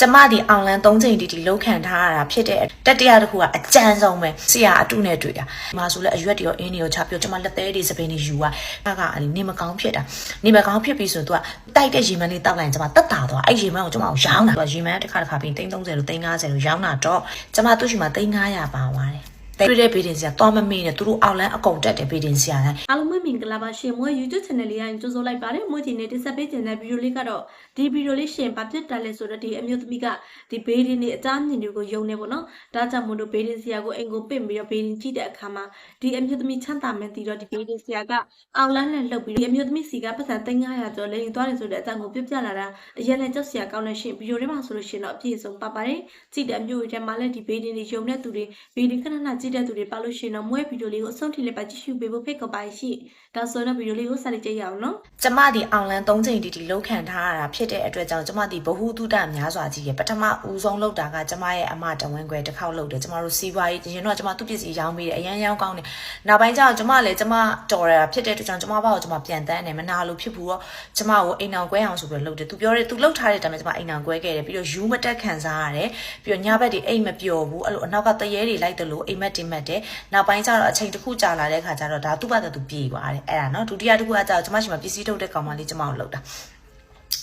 ကျမဒီအောင်လန်း၃ချိန်တီတီလောက်ခံထားရတာဖြစ်တဲ့တတိယတစ်ခုကအကြမ်းဆုံးပဲဆရာအတုနဲ့တွေ့တာဒီမှာဆိုလဲအရွက်တွေရောအင်းတွေရောချပြောကျမလက်သေးတွေစပင်းတွေယူอ่ะအဲ့ကအလီနေမကောင်းဖြစ်တာနေမကောင်းဖြစ်ပြီဆိုတော့ तू ကတိုက်တဲ့ရေမန်းလေးတောက်လိုက်ရင်ကျမတက်တာတော့အဲ့ရေမန်းကိုကျမကိုရောင်းတာသူကရေမန်းတစ်ခါတစ်ခါပြီး330လို့350လို့ရောင်းတာတော့ကျမသူ့ရှိမှာ350ပါသွားတယ် တွေ့တဲ့ဘေးတင်ဆရာသွားမမေ့နဲ့သူတို့အောင်လန်းအကုန်တက်တယ်ဘေးတင်ဆရာတိုင်းအားလုံးပဲမင်္ဂလာပါရှင်မွေ YouTube channel လေးရင်ကြိုဆိုလိုက်ပါတယ်မွေဒီနေ့တင်ဆက်ပေးခြင်းတဲ့ဗီဒီယိုလေးကတော့ဒီဗီဒီယိုလေးရှင်ဘာဖြစ်တယ်လဲဆိုတော့ဒီအမျိုးသမီးကဒီဘေးဒင်းနေအသားမြင်တွေကိုယုံနေပေါ့နော်ဒါကြောင့်မို့လို့ဘေးဒင်းဆရာကိုအိမ်ကိုပင့်ပြီးတော့ဘေးဒင်းကြည့်တဲ့အခါမှာဒီအမျိုးသမီးချမ်းသာမယ်တီတော့ဒီဘေးဒင်းဆရာကအောင်လန်းနဲ့လှုပ်ပြီးဒီအမျိုးသမီးစီကပတ်စံ300ကျော်လဲယူသွားတယ်ဆိုတဲ့အကြောင်းကိုပြပြလာတာအရင်လည်းကြောက်ဆရာကောင်းတဲ့ရှင်ဗီဒီယိုလေးမှာဆိုလို့ရှင်တော့အပြည့်အစုံပါပါတယ်ကြည့်တဲ့အမျိုးတွေထဲမှာလည်းဒီဘေးဒင်းတွေယုံတဲ့သူတွေဘေးဒင်းခဏခဏကြည့်တဲ့သူတွေပါလို့ရှင်တော့မွေဗီဒီယိုလေးကိုအဆုံးထိလည်းပါကြည့်ရှုပေးဖို့ဖိတ်ခေါ်ပါရှိဒါဆိုတော့ဗီဒီယိုလေးကိုစတင်ကြည့်ရအောင်နော်ကျမဒီအောင်လန်း၃ချိန်တီတီလောက်ခံထားရတာဖြစ်တဲ့အတွက်ကြောင့်ကျမဒီဘ ഹു တုဒများစွာကြီးရပထမဦးဆုံးလောက်တာကကျမရဲ့အမတဝင်းခွဲတစ်ခေါက်လောက်တယ်ကျမတို့စီးပွားရေးရင်တော့ကျမသူ့ပစ္စည်းရောင်းပေးတယ်အရန်ရောင်းကောင်းတယ်နောက်ပိုင်းကျတော့ကျမလည်းကျမတော်ရတာဖြစ်တဲ့အတွက်ကြောင့်ကျမဘာကိုကျမပြန်တန်းတယ်မနာလို့ဖြစ်ဘူးတော့ကျမကိုအိမ်အောင်ကွဲအောင်ဆိုပြီးတော့လုပ်တယ်သူပြောတယ်သူလှုပ်ထားတဲ့အတိုင်းကျမအိမ်အောင်ကွဲခဲ့တယ်ပြီးတော့ယူမတက်ခံစားရတယ်ပြီးတော့ညဘက်တွေအိမ်မပျော်ဘူးအဲ့လိုအနောက်ကတရေတွေလိုက်တယ်လို့အိမ်မက်တင်မက်တယ်နောက်ပိုင်းကျတော့အချိန်တစ်ခုကြာလာတဲ့ခါကျတော့ဒါသူ့ဘာသာသူပြေသွားတယ်အဲ့ဒါနော်ဒုတိယတစ်ခုကကျတော့ကျမရှိမှပစ္စည်းထုတ်တဲ့ကောင်မလေးကျမကိုလှုပ်တာ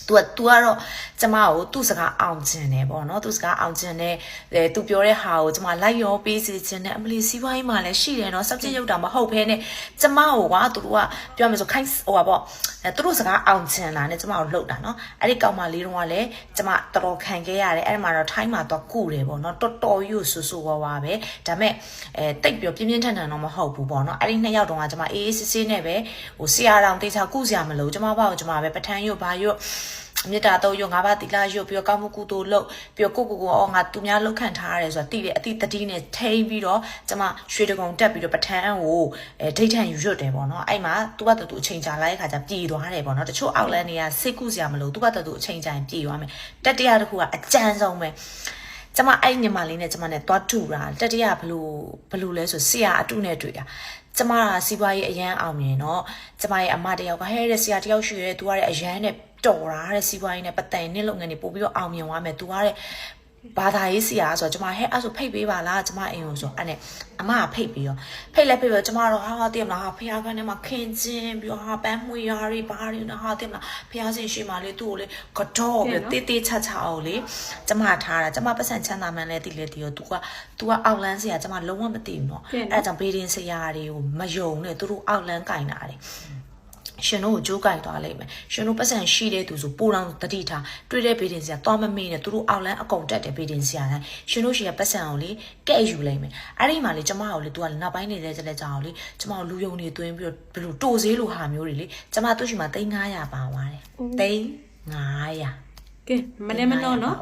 तू က तू ကတော့ကျမကိုသူ့စကားအောင်ကျင်တယ်ပေါ့နော်သူ့စကားအောင်ကျင်တယ်အဲ तू ပြောတဲ့ဟာကိုကျမလိုက်ရောပေးစီခြင်းနဲ့အမလီစီးပွားရေးမှာလည်းရှိတယ်နော် subject ရုပ်တာမဟုတ်ဘဲနဲ့ကျမကိုကသူတို့ကပြောမယ်ဆိုခိုင်းဟိုပါပေါ့အဲသူတို့စကားအောင်ကျင်တာနဲ့ကျမကိုလှုပ်တာနော်အဲ့ဒီကောင်မလေးတော့ကလည်းကျမတော်တော်ခံခဲ့ရတယ်အဲ့ဒီမှာတော့ထိုင်းမှာတော့ကုတယ်ပေါ့နော်တော်တော်ယူဆူဆူဝါဝါပဲဒါပေမဲ့အဲတိတ်ပြီးပြင်းပြင်းထန်ထန်တော့မဟုတ်ဘူးပေါ့နော်အဲ့ဒီနှစ်ယောက်တုန်းကကျမအေးအေးဆေးဆေးနဲ့ပဲဟိုဆရာတော်တေချာကုစရာမလိုကျမဘာကိုကျမပဲပထန်းရွတ်ဘာရွတ် မေတ္တာတော့ရုပ်ငါးပါးတိလာရုပ်ပြီးတော့ကောင်းမှုကုသိုလ်လုပ်ပြီးတော့ကိုကိုကိုအော်ငါသူများလောက်ခံထားရတယ်ဆိုတာသိတယ်အတိတတိနဲ့ထိန်းပြီးတော့ကျမရွှေတကုံတက်ပြီးတော့ပထန်းကိုအဲဒိဋ္ဌံယူရွတ်တယ်ပေါ့နော်အဲ့မှာသူကတူအချိန်ကြာလိုက်တဲ့ခါကျပြည်သွားတယ်ပေါ့နော်တချို့အောက်လန်းတွေကစိတ်ကုစရာမလိုသူကတူအချိန်ကြာရင်ပြည်သွားမယ်တတိယတစ်ခုကအကြမ်းဆုံးပဲ ကျမအဲ့ညီမလေးနဲ့ကျမနဲ့သွားတူတာတတိယဘလို့ဘလို့လဲဆိုဆရာအတုနဲ့တွေ့တာကျမကစီးပွားရေးအရန်အောင်မြင်တော့ကျမရဲ့အမတယောက်ကဟဲ့တဲ့ဆရာတယောက်ရှိရဲသူကတဲ့အရန်နဲ့တော်တာတဲ့စီးပွားရေးနဲ့ပတ်သက်ရင်နေ့လုပ်ငန်းတွေပို့ပြီးတော့အောင်မြင်သွားမယ်သူကတဲ့ ဘာသာရေးဆရာဆိုတော့ကျမဟဲ့အဲ့ဆိုဖိတ်ပေးပါလားကျမအိမ်ကိုဆိုအဲ့နဲ့အမကဖိတ်ပြီးရောဖိတ်လဲဖိတ်ပြီးတော့ကျမတော့ဟာတည်မလားဟာဖះကန်းထဲမှာခင်းချင်းပြီးတော့ဟာပန်းမွေရာတွေဘာတွေနော်ဟာတည်မလားဖះစင်ရှိမှလေသူ့ကိုလေကတော့ပြီးတေးတေးချာချာအောင်လေကျမထားတာကျမပတ်စံချမ်းသာမှန်းလဲတည်လဲတည်ရော तू က तू ကအောက်လန်းဆရာကျမလုံးဝမသိဘူးနော်အဲ့ဒါကြောင့်ဘေးဒင်းဆရာတွေကိုမယုံနဲ့သူတို့အောက်လန်းကင်တာတယ် ရှင်တို့ကိုကြိုးကြိုက်သွားလိမ့်မယ်ရှင်တို့ပတ်စံရှိတဲ့သူဆိုပိုတောင်တတိထားတွေ့တဲ့ဘေးတင်စရာသွားမမေ့နဲ့သူတို့အောက်လန်းအကုန်တက်တယ်ဘေးတင်စရာတိုင်းရှင်တို့ရှိရပတ်စံကိုလေကဲ့ယူလိမ့်မယ်အဲ့ဒီမှာလေကျမကိုလေ तू ကနောက်ပိုင်းနေတဲ့ကြလက်ကြောင်လေကျမကိုလူယုံနေသွင်းပြီးတော့ဘယ်လိုတိုဈေးလိုဟာမျိုးတွေလေကျမသူ့ရှိမှာ3900ပါသွားတယ်3900 ကဲမလဲမနှောနော်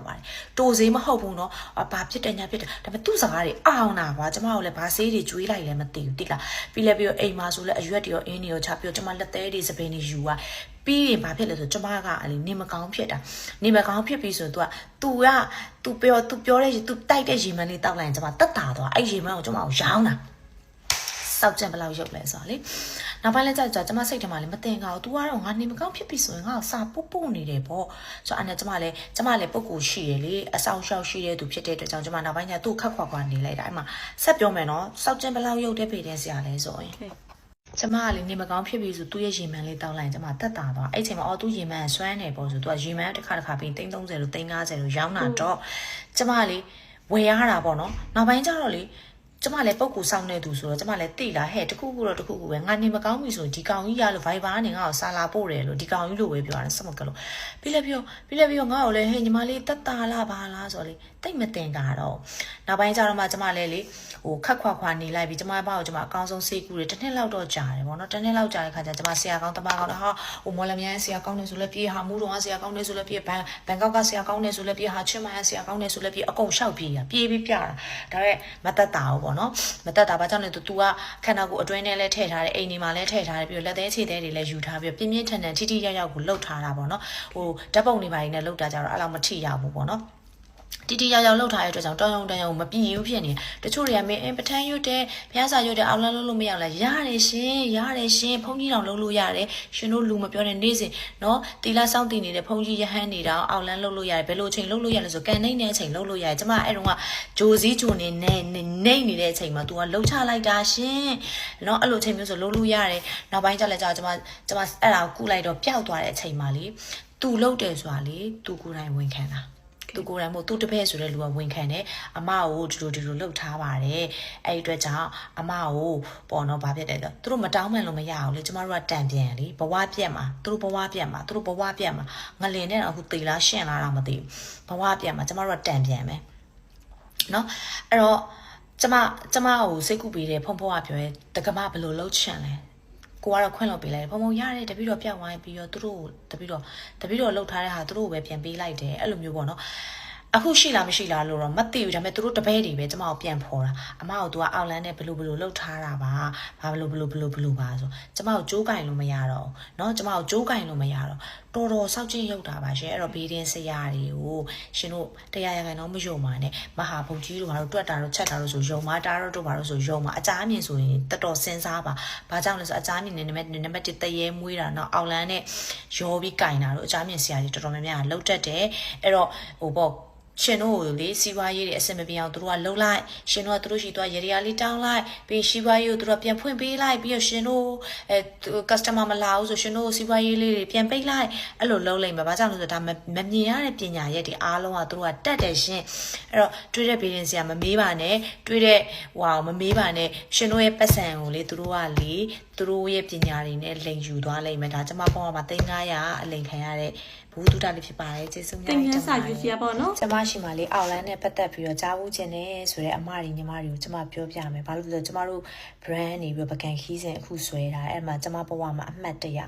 တိုစေးမဟုတ်ဘူးနော်ဘာဖြစ်တယ်ညာဖြစ်တယ်ဒါပေမဲ့သူ့စကားတွေအောင်တာကွာကျမတို့လည်းဘာဆေးတွေကျွေးလိုက်လည်းမသိဘူးတိလားပြီးလဲပြီးတော့အိမ်မှာဆိုလဲအရွက်တွေရောအင်းတွေရောချပြီးတော့ကျမလက်သေးတွေစပင်းတွေယူอ่ะပြီးရင်ဘာဖြစ်လဲဆိုကျမကအလေနေမကောင်းဖြစ်တာနေမကောင်းဖြစ်ပြီဆိုတော့ तू က तू က तू ပြော तू ပြောတဲ့ तू တိုက်တဲ့ရေမန်းလေးတောက်လိုက်ရင်ကျမတက်တာတော့အဲ့ရေမန်းကိုကျမကိုရောင်းတာစောက်ကြံဘယ်လောက်ရုပ်လဲဆိုတာလေ နောက်ပိုင်းလဲကြာကြာကျမစိတ်ထဲမှာလည်းမတင်ကြဘူး तू ကတော့ငါနေမကောင်းဖြစ်ပြီဆိုရင်ငါ့ကိုစာပုတ်ပုတ်နေတယ်ပေါ့ဆိုတော့အဲ့နဲ့ကျမလည်းကျမလည်းပုတ်ကိုရှိရလေအဆောင်ရှောက်ရှိတဲ့သူဖြစ်တဲ့အတွက်ကြောင့်ကျမနောက်ပိုင်းကျသူ့ခက်ခွာခွာနေလိုက်တာအဲ့မှာဆက်ပြောမယ်နော်စောက်ကြံဘယ်လောက်ရုပ်တဲ့ဖေတဲ့ဆရာလဲဆိုရင်ကျမကလည်းနေမကောင်းဖြစ်ပြီဆိုသူ့ရဲ့ရေမန်လေးတောက်လိုက်ရင်ကျမတက်တာတော့အဲ့ချိန်မှာအော်သူ့ရေမန်ဆွမ်းနေပေါ့ဆိုသူကရေမန်တစ်ခါတစ်ခါပြီး330လို့350လို့ရောင်းတာတော့ကျမကလေဝယ်ရတာပေါ့နော်နောက်ပိုင်းကျတော့လေ ကျမလည်းပုတ်ကူစောင်းနေသူဆိုတော့ကျမလည်းတိလာဟဲ့တခုခုတော့တခုခုပဲငါနေမကောင်းပြီဆိုဒီကောင်ကြီးရလို့ Viber ကနေငါ့ကိုစာလာပို့တယ်လို့ဒီကောင်ကြီးလို့ပဲပြောတာစမကလို့ပြီးလည်းပြောပြီးလည်းပြောငါ့ကိုလည်းဟဲ့ညီမလေးတက်တာလားဘာလားဆိုတော့လေတိတ်မတင်တာတော့နောက်ပိုင်းကျတော့မှကျမလည်းလေ ဟိုခက်ခွာခွာနေလိုက်ပြီးကျမဘာကိုကျမအကောင်းဆုံးစိတ်ကူးတယ်တစ်နှစ်လောက်တော့ကြာတယ်ပေါ့နော်တစ်နှစ်လောက်ကြာတဲ့ခါကျကျမဆရာကောင်းတမကောင်းတော့ဟာဟိုမော်လမြိုင်ဆရာကောင်းတယ်ဆိုလည်းပြေးဟာမူးတော်ကဆရာကောင်းတယ်ဆိုလည်းပြေးဘန်ဘန်ကောက်ကဆရာကောင်းတယ်ဆိုလည်းပြေးဟာချင်းမိုင်ဆရာကောင်းတယ်ဆိုလည်းပြေးအကုန်လျှောက်ပြေးရပြေးပြီးပြတာဒါပေမဲ့မတက်တာဘူးပေါ့နော်မတက်တာဘာကြောင့်လဲသူ तू ကခန္ဓာကိုယ်အတွင်းထဲလဲထည့်ထားတယ်အိမ်ဒီမှာလဲထည့်ထားတယ်ပြီးတော့လက်သေးခြေသေးတွေလဲယူထားပြီးတော့ပြင်းပြင်းထန်ထန်ထိထိရောက်ရောက်ကိုလှုပ်ထားတာပေါ့နော်ဟိုဓာတ်ပုံတွေပါနေနဲ့လှုပ်တာကြတော့အဲ့လောက်မထိရဘူးပေါ့နော် တီတီရောက်ရောက်လှုပ်ထားတဲ့အတွက်ကြောင့်တောင်းယုံတန်ယုံမပြည့်ဘူးဖြစ်နေတချို့တွေကမင်းအင်ပထန်ရွတ်တယ်ဖျားစာရွတ်တယ်အောင်လန်းလုံးလို့မရလားရတယ်ရှင်ရတယ်ရှင်ဖုန်းကြီးတော်လုံးလို့ရတယ်ရှင်တို့လူမပြောတဲ့နေ့စဉ်နော်တီလာစောင့်တည်နေတဲ့ဖုန်းကြီးရဟန်းနေတာအောင်လန်းလုံးလို့ရတယ်ဘယ်လိုချိန်လုံးလို့ရလဲဆိုကန်နေတဲ့အချိန်လုံးလို့ရတယ်ကျမအဲ့တုန်းကဂျိုစည်းဂျိုနေနေနေနေနေတဲ့အချိန်မှာ तू ကလှုပ်ချလိုက်တာရှင်နော်အဲ့လိုချိန်မျိုးဆိုလုံးလို့ရတယ်နောက်ပိုင်းကျလည်းကြာကျမကျမအဲ့ဒါကိုကုလိုက်တော့ပျောက်သွားတဲ့အချိန်မှာလေ तू လှုပ်တယ်ဆိုတာလေ तू ကိုယ်တိုင်ဝင်ခံတာ သူကိုယ်တိုင်မို့သူတပည့်ဆိုတဲ့လူကဝန်ခံတယ်အမကိုဒီလိုဒီလိုလှုပ်ထားပါတယ်အဲ့ဒီအတွက်ကြောင့်အမကိုပေါ့နော်ဘာဖြစ်တယ်ဆိုသူတို့မတောင်းမှန်လို့မရအောင်လေကျမတို့ကတန်ပြန်လေဘဝပြက်မှာသူတို့ဘဝပြက်မှာသူတို့ဘဝပြက်မှာငလင်နဲ့တော့အခုတေလားရှင့်လားတော့မသိဘူးဘဝပြက်မှာကျမတို့ကတန်ပြန်မယ်နော်အဲ့တော့ကျမကျမကိုစိတ်ကူပေးတယ်ဖုံဖုံကပြောရဲတက္ကမဘယ်လိုလှုပ်ချင်လဲ ကိုကတော့ခွင့်လို့ပေးလိုက်တယ်ဖုံဖုံရတယ်တပည့်တော်ပြတ်ဝိုင်းပြီးတော့သူတို့တပည့်တော်တပည့်တော်လှုပ်ထားတဲ့ဟာသူတို့ကိုပဲပြန်ပေးလိုက်တယ်အဲ့လိုမျိုးပေါ့နော်အခုရှိလားမရှိလားလို့တော့မသိဘူးဒါပေမဲ့သူတို့တပည့်တွေပဲကျမကိုပြန်ဖော်တာအမကိုသူကအောက်လန်းနဲ့ဘလို့ဘလို့လှုပ်ထားတာပါဘာဘလို့ဘလို့ဘလို့ဘလို့ပါဆိုကျမကိုကြိုးကင်လို့မရတော့ဘူးเนาะကျမကိုကြိုးကင်လို့မရတော့ တော်တော်စောက်ကြည့်ရောက်တာပါရှင်အဲ့တော့ဘေးဒင်းဆရာတွေကိုရှင်တို့တရားရဂိုင်တော့မယုံပါနဲ့မဟာဘုံကြီးတို့ကတော့တွက်တာတော့ချက်တာတော့ဆိုယုံပါတာတော့တို့ပါတော့ဆိုယုံပါအချားမြင်ဆိုရင်တော်တော်စဉ်းစားပါဘာကြောင့်လဲဆိုအချားမြင်နေနံပါတ်နံပါတ်1တရေမွေးတာနော်အောက်လန်းနဲ့ရောပြီးကင်တာတို့အချားမြင်ဆရာကြီးတော်တော်များများလောက်တတ်တယ်အဲ့တော့ဟိုပေါ့ ရှင်တို့ကိုလေစီးပွားရေးတွေအဆင်မပြေအောင်သူတို့ကလှုပ်လိုက်ရှင်တို့ကသူတို့ရှိသွားရေရလေးတောင်းလိုက်ပြီးစီးပွားရေးကိုသူတို့ကပြန်ဖွင့်ပေးလိုက်ပြီးတော့ရှင်တို့အဲ customer မလာဘူးဆိုရှင်တို့စီးပွားရေးလေးတွေပြန်ပိတ်လိုက်အဲ့လိုလှုပ်လိုက်မှာဘာကြောင့်လဲဆိုတော့ဒါမမမြင်ရတဲ့ပညာရက်တွေအားလုံးကသူတို့ကတတ်တယ်ရှင်အဲ့တော့တွေးတဲ့ဘေးရင်ဆရာမမေးပါနဲ့တွေးတဲ့ဟိုမမေးပါနဲ့ရှင်တို့ရဲ့ပတ်စံကိုလေသူတို့ကလေသူတို့ရဲ့ပညာတွေနဲ့လိန်ယူသွားလိမ့်မယ်ဒါကျမပေါ့မှာ3900အလိန်ခံရတဲ့ ဘူဒုတာလေးဖြစ်ပါတယ်ကျေးဇူးများတင်ပါတယ်တင်ငန်းစာယူစီရပေါ့နော်ကျမရှိမလေးအောက်လိုင်းနဲ့ပတ်သက်ပြီးတော့ကြားဖို့ခြင်းနဲ့ဆိုတဲ့အမတွေညီမတွေကိုကျမပြောပြမယ်ဘာလို့လဲဆိုတော့ကျမတို့ brand နေပြီးတော့ပကံခီးစဉ်အခုဆွဲတာအဲ့မှာကျမဘဝမှာအမှတ်တရ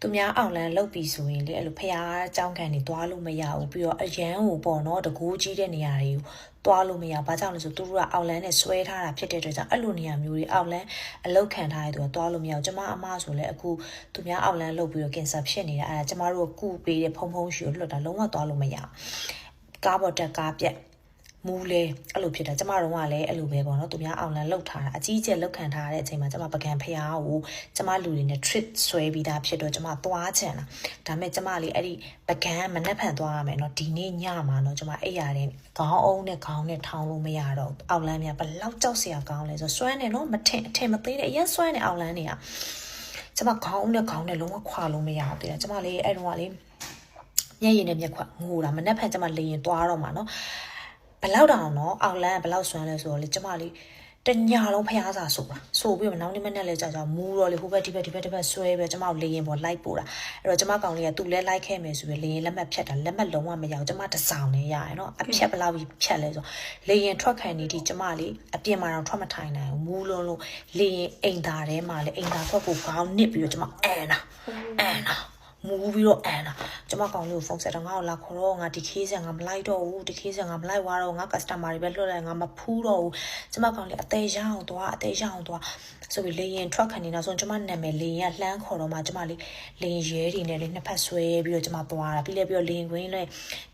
သူများအောက်လိုင်းလောက်ပြီဆိုရင်လေအဲ့လိုဖျားအကြောင်းခံနေသွားလို့မရဘူးပြီးတော့အရန်ကိုပေါ့နော်တကူးကြီးတဲ့နေရာတွေကို သွားလို့မရဘာကြောင့်လဲဆိုသူတို့ကအောက်လန်းနဲ့ဆွဲထားတာဖြစ်တဲ့အတွက်ကြောင့်အဲ့လိုနေရာမျိုးတွေအောက်လန်းအလောက်ခံထားရတဲ့သူကသွားလို့မရဘူးကျမအမဆိုလဲအခုသူများအောက်လန်းလောက်ပြီးတော့ကင်ဆာဖြစ်နေတာအဲ့ဒါကျမတို့ကကုပေးတဲ့ဖုံဖုံရှိကိုလွတ်တာလုံးဝသွားလို့မရဘူးကားပေါ်တက်ကားပြက် မူးလဲအဲ့လိုဖြစ်တာကျမတို့ကလည်းအဲ့လိုပဲပေါ့နော်သူများအောင်လန်လောက်ထားတာအကြီးကျယ်လောက်ခံထားရတဲ့အချိန်မှာကျမပကံဖျားကိုကျမလူတွေနဲ့ trip ဆွဲပြီးသားဖြစ်တော့ကျမသွားချင်တာဒါပေမဲ့ကျမလေးအဲ့ဒီပကံမနှက်ဖန်သွားရမယ်နော်ဒီနေ့ညမှာနော်ကျမအဲ့ရတဲ့ခေါင်းအုံးနဲ့ခေါင်းနဲ့ထောင်းလို့မရတော့ဘူးအောက်လန်းများဘလောက်ကြောက်စရာကောင်းလဲဆိုဆွဲနေနော်မထင်အထင်မသေးတဲ့အရင်ဆွဲနေအောက်လန်းတွေကကျမခေါင်းနဲ့ခေါင်းနဲ့လုံးဝခွာလို့မရဘူးတဲ့ကျမလေးအဲ့တော့ကလေမျက်ရည်နဲ့မျက်ခွက်ငိုတာမနှက်ဖန်ကျမလေရင်သွားတော့မှာနော်ဘ လောက်တောင်တော့အောက်လန်းကဘလောက်ဆွမ်းလဲဆိုတော့လေကျမလေးတညာလုံးဖျားစာဆိုတာဆိုပြီးတော့နောက်နေ့မနေ့လဲကြာကြာမူးတော့လေဟိုဘက်ဒီဘက်ဒီဘက်ဒီဘက်ဆွဲပဲကျမကိုလေရင်ပေါ်လိုက်ပို့တာအဲ့တော့ကျမကောင်လေးကသူ့လဲလိုက်ခဲ့မယ်ဆိုပြီးလေရင်လက်မှတ်ဖြတ်တာလက်မှတ်လုံးဝမရအောင်ကျမတစောင်းနေရရနော်အဖြတ်ဘလောက်ကြီးဖြတ်လဲဆိုလေရင်ထွက်ခံနေဒီကျမလေးအပြင်မှာတော့ထွက်မထိုင်နိုင်ဘူးမူးလုံးလုံးလေရင်အိမ်သားထဲမှာလေအိမ်သားထွက်ကိုခေါင်းနစ်ပြီးတော့ကျမအန်တာအန်တာ မူပြီးတော့အန်တာကျမကောင်လေးကိုဖုန်းဆက်တော့ငါ့ကိုလာခေါ်တော့ငါဒီခေးဆက်ငါမလိုက်တော့ဘူးဒီခေးဆက်ငါမလိုက်သွားတော့ငါ customer တွေပဲလွတ်လိုက်ငါမဖူးတော့ဘူးကျမကောင်လေးအသေးရအောင်သွားအသေးရအောင်သွားဆိုပြီးလေရင် truck ခဏနောက်ဆုံးကျမနာမည်လေရင်ကလှမ်းခေါ်တော့မှကျမလေးလေရင်ရဲတွေနဲ့လေနှစ်ဖက်ဆွဲပြီးတော့ကျမသွားတာပြီးလဲပြီးတော့လေရင်ကွင်းလဲ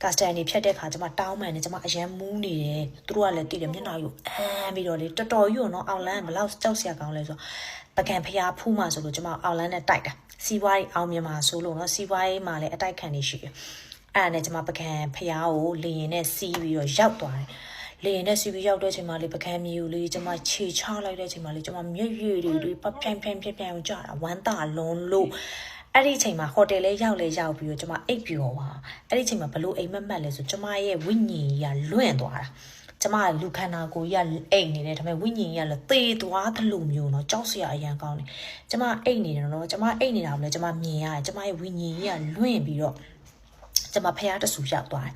customer တွေဖြတ်တဲ့ခါကျမတောင်းမှန်နေကျမအရန်မူးနေတယ်သူတို့ကလည်းတည်တယ်မျက်နှာကိုအမ်းပြီးတော့လေတော်တော်ကြီးတော့အောင်လန်းဘလောက်ကြောက်စရာကောင်းလဲဆိုပကံဖျားဖူးမှဆိုလို့ကျမအောင်လန်းနဲ့တိုက်တာစီးပွားရေးအောင်မြင်မှာဆိုလိုเนาะစီးပွားရေးမှာလည်းအတိုက်ခံနေရှိတယ်အဲ့ဒါနဲ့ကျွန်မပကံဖျားကိုလေရင်နဲ့စီးပြီးတော့ရောက်သွားတယ်လေရင်နဲ့စီးပြီးရောက်တဲ့အချိန်မှာလေပကံမြူလေးကျွန်မခြေချလိုက်တဲ့အချိန်မှာလေကျွန်မမျက်ရည်တွေတွေပပြိုင်ပြိုင်ပြိုင်ပြိုင်ကြတာဝမ်းသာလုံးလို့အဲ့ဒီအချိန်မှာဟိုတယ်လေးရောက်လေရောက်ပြီးတော့ကျွန်မအိပ်ပျော်ပါအဲ့ဒီအချိန်မှာဘလို့အိမ်မက်မက်လဲဆိုကျွန်မရဲ့ဝိညာဉ်ကြီးကလွင့်သွားတာ ကျမကလူခန္ဓာကိုယ်ကြီးကအိတ်နေတယ်ဒါပေမဲ့ဝိညာဉ်ကြီးကလည်းသေသွားသလိုမျိုးเนาะကြောက်စရာအရန်ကောင်းတယ်ကျမအိတ်နေတယ်เนาะကျမအိတ်နေတာကိုလည်းကျမမြင်ရတယ်ကျမရဲ့ဝိညာဉ်ကြီးကလွင့်ပြီးတော့ကျမဖះတဆူရောက်သွားတယ်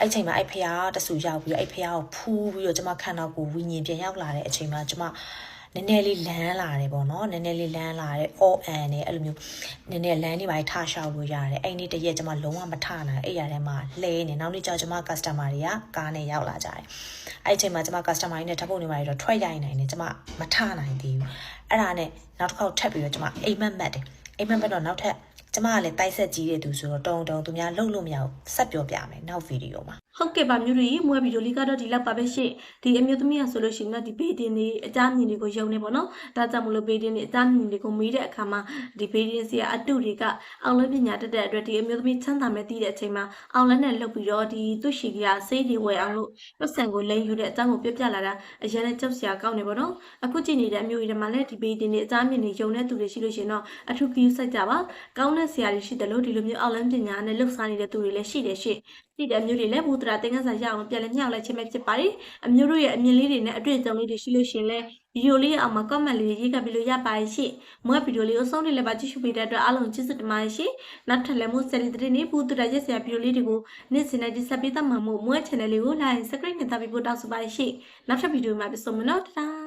အဲ့ချိန်မှာအဲ့ဖះတဆူရောက်ပြီးတော့အဲ့ဖះကိုဖူးပြီးတော့ကျမခန္ဓာကိုယ်ဝိညာဉ်ပြန်ရောက်လာတဲ့အချိန်မှာကျမ နည်းနည်းလေးလန်းလာတယ်ပေါ့နော်နည်းနည်းလေးလန်းလာတယ်အော်အန်နဲ့အဲ့လိုမျိုးနည်းနည်းလန်းနေပါထရှောက်လို့ရတယ်အဲ့နေ့တရက်ကျမလုံးဝမထနိုင်အဲ့ရထဲမှာလဲနေနောက်နေ့ကျကျမ customer တွေကကားနဲ့ရောက်လာကြတယ်အဲ့အချိန်မှာကျမ customer တွေနဲ့ဓာတ်ပုံတွေပါတော့ထွက်ရိုက်နိုင်တယ်ကျမမထနိုင်သေးဘူးအဲ့ဒါနဲ့နောက်တစ်ခေါက်ထပ်ပြီးတော့ကျမအိမ်မက်မက်တယ်အိမ်မက်မက်တော့နောက်ထပ်ကျမကလည်းတိုက်ဆက်ကြီးတဲ့သူဆိုတော့တုံတုံသူများလှုပ်လို့မရဘူးဆက်ပြောပြမယ်နောက်ဗီဒီယိုမှာ ဟုတ်ကဲ့ပါမျိုးတွေမွေးဗီဒီယိုလေးကတော့ဒီလောက်ပါပဲရှင့်ဒီအမျိုးသမီးကဆိုလို့ရှိရင်တော့ဒီဘေးဒင်းတွေအကြမ်းမြင်တွေကိုယုံနေပေါ့နော်ဒါကြောင့်မလို့ဘေးဒင်းတွေအကြမ်းမြင်တွေကိုမေးတဲ့အခါမှာဒီဘေးဒင်းစီကအတုတွေကအောင်လဲပညာတတ်တဲ့အတွက်ဒီအမျိုးသမီးချမ်းသာမဲ့တည်တဲ့အချိန်မှာအောင်လဲနဲ့လှုပ်ပြီးတော့ဒီသူ့ရှိကဆေးတွေဝယ်အောင်လို့ပတ်စံကိုလိန်ယူတဲ့အကြောင်းကိုပြပြလာတာအရင်နဲ့ကြောက်စရာကောင်းနေပေါ့နော်အခုကြည့်နေတဲ့အမျိုးတွေမှာလည်းဒီဘေးဒင်းတွေအကြမ်းမြင်တွေယုံတဲ့သူတွေရှိလို့ရှိရင်တော့အထူးကြီးစိုက်ကြပါကောင်းတဲ့ဆရာတွေရှိတယ်လို့ဒီလိုမျိုးအောင်လဲပညာနဲ့လှုပ်ရှားနေတဲ့သူတွေလည်းရှိတယ်ရှင့် ဒီတဲ့အမျိုးတွေလည်းဘူတရာတင်ကန်းစာရအောင်ပြန်လည်းညှောက်လိုက်ခြင်းပဲဖြစ်ပါတယ်အမျိုးတို့ရဲ့အမြင်လေးတွေနဲ့အတွေ့အကြုံလေးတွေရှိလို့ရှရင်လဲဗီဒီယိုလေးရဲ့အောက်မှာ comment လေးရေးကပ်ပြီးလို့ရပါတယ်ရှင့်မွေးဗီဒီယိုလေးကိုဆုံးနေလည်းပါကြည့်ရှုပေးတဲ့အတွက်အားလုံးကျေးဇူးတင်ပါတယ်ရှင့်နောက်ထပ်လည်းမို့ဆယ်လီတဲ့နေ့ဘူတရာရဲ့ဆရာဗီဒီယိုလေးတွေကိုနေ့စဉ်နဲ့ဒီဆက်ပေးသမှာမို့မွေး channel လေးကို like subscribe နဲ့တပ်ပြီးဖို့တောင်းဆိုပါတယ်ရှင့်နောက်ထပ်ဗီဒီယိုမှာပြန်ဆုံမယ်နော်တဒါ